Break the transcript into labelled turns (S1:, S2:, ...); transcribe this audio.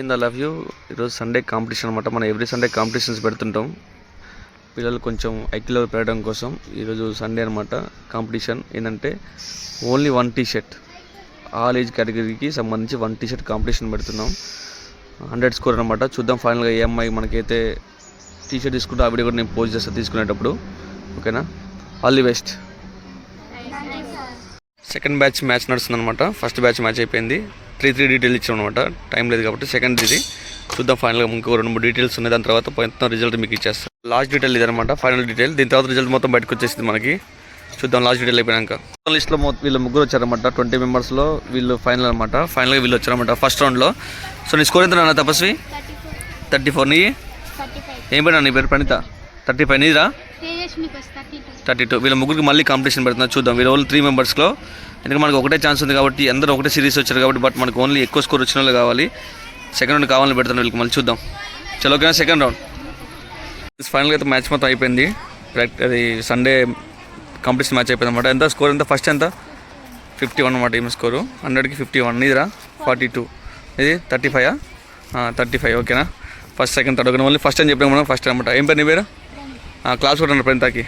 S1: In the love you? ఈరోజు Sunday competition అనమాట మనం ఎవ్రీ సండే కాంపిటీషన్స్ పెడుతుంటాం. పిల్లలు కొంచెం ఐక్యలో పెరగడం కోసం ఈరోజు సండే అనమాట కాంపిటీషన్ ఏంటంటే only one T shirt all age కేటగిరీకి సంబంధించి వన్ టీ షర్ట్ కాంపిటీషన్ పెడుతున్నాం. హండ్రెడ్ స్కోర్ అనమాట చూద్దాం ఫైనల్గా ఏ అమ్మాయి మనకైతే టీ షర్ట్ తీసుకుంటే ఆ వీడియో కూడా నేను పోస్ట్ చేస్తాను తీసుకునేటప్పుడు. ఓకేనా? All the best second batch match నడుస్తుంది అనమాట ఫస్ట్ బ్యాచ్ మ్యాచ్ అయిపోయింది. త్రీ త్రీ డీటెయిల్ ఇచ్చాం అనమాట టైం లేదు కాబట్టి సెకండ్ ఇది. చూద్దాం ఫైనల్గా ఇంకో రెండు మూడు డీటెయిల్స్ ఉన్నాయి. దాని తర్వాత మొత్తం రిజల్ట్ మీకు ఇచ్చేస్తాం. లాస్ట్ డీటెయిల్ ఇది అనమాట ఫైనల్ డీటెయిల్ దీని తర్వాత రిజల్ట్ మొత్తం బయటకు వచ్చేసింది మనకి. చూద్దాం లాస్ట్ డీటెయిల్ అయిపోయాక లిస్ట్లో మొత్తం వీళ్ళు ముగ్గురు వచ్చారనమాట ట్వంటీ మెంబర్స్లో వీళ్ళు ఫైనల్ అనమాట ఫైనల్గా వీళ్ళు వచ్చారనమాట ఫస్ట్ రౌండ్లో సో నీ స్కోర్ ఎంత నాన్న తపస్వి? థర్టీ ఫోర్ నీ ఏం పేరు నీ పేరు? ప్రణిత? థర్టీ ఫైవ్ నీరా
S2: థర్టీ టూ
S1: వీళ్ళ ముగ్గురికి మళ్ళీ కాంపిటీషన్ పెడుతున్నారు చూద్దాం. వీళ్ళ ఓన్లీ త్రీ మెంబర్స్లో ఎందుకంటే మనకు ఒకటే ఛాన్స్ ఉంది కాబట్టి అందరూ ఒకటే సిరీస్ వచ్చారు కాబట్టి బట్ మనకు ఓన్లీ ఎక్కువ స్కోర్ వచ్చిన వాళ్ళు కావాలి. సెకండ్ రౌండ్ కావాలని పెడతాను వీళ్ళకి మళ్ళీ చూద్దాం. చలో ఓకేనా? సెకండ్ రౌండ్ ఫైనల్గా అయితే మ్యాచ్ మొత్తం అయిపోయింది. అది సండే కాంపిటీషన్ మ్యాచ్ అయిపోయింది అనమాట ఎంత? స్కోర్ ఎంత? ఫస్ట్ ఎంత? ఫిఫ్టీ వన్ అనమాట ఈమె స్కోరు హండ్రెడ్కి ఫిఫ్టీ వన్ ఇదిరా ఫార్టీ టూ ఇది థర్టీ ఫైవ్ థర్టీ ఫైవ్ ఓకేనా? ఫస్ట్ సెకండ్ థర్డ్ ఓకే మళ్ళీ ఫస్ట్ అని చెప్పిన మనం ఫస్ట్ అనమాట ఏం పేరు నీ పేరు? క్లాస్ కూడా ప్రింతాకి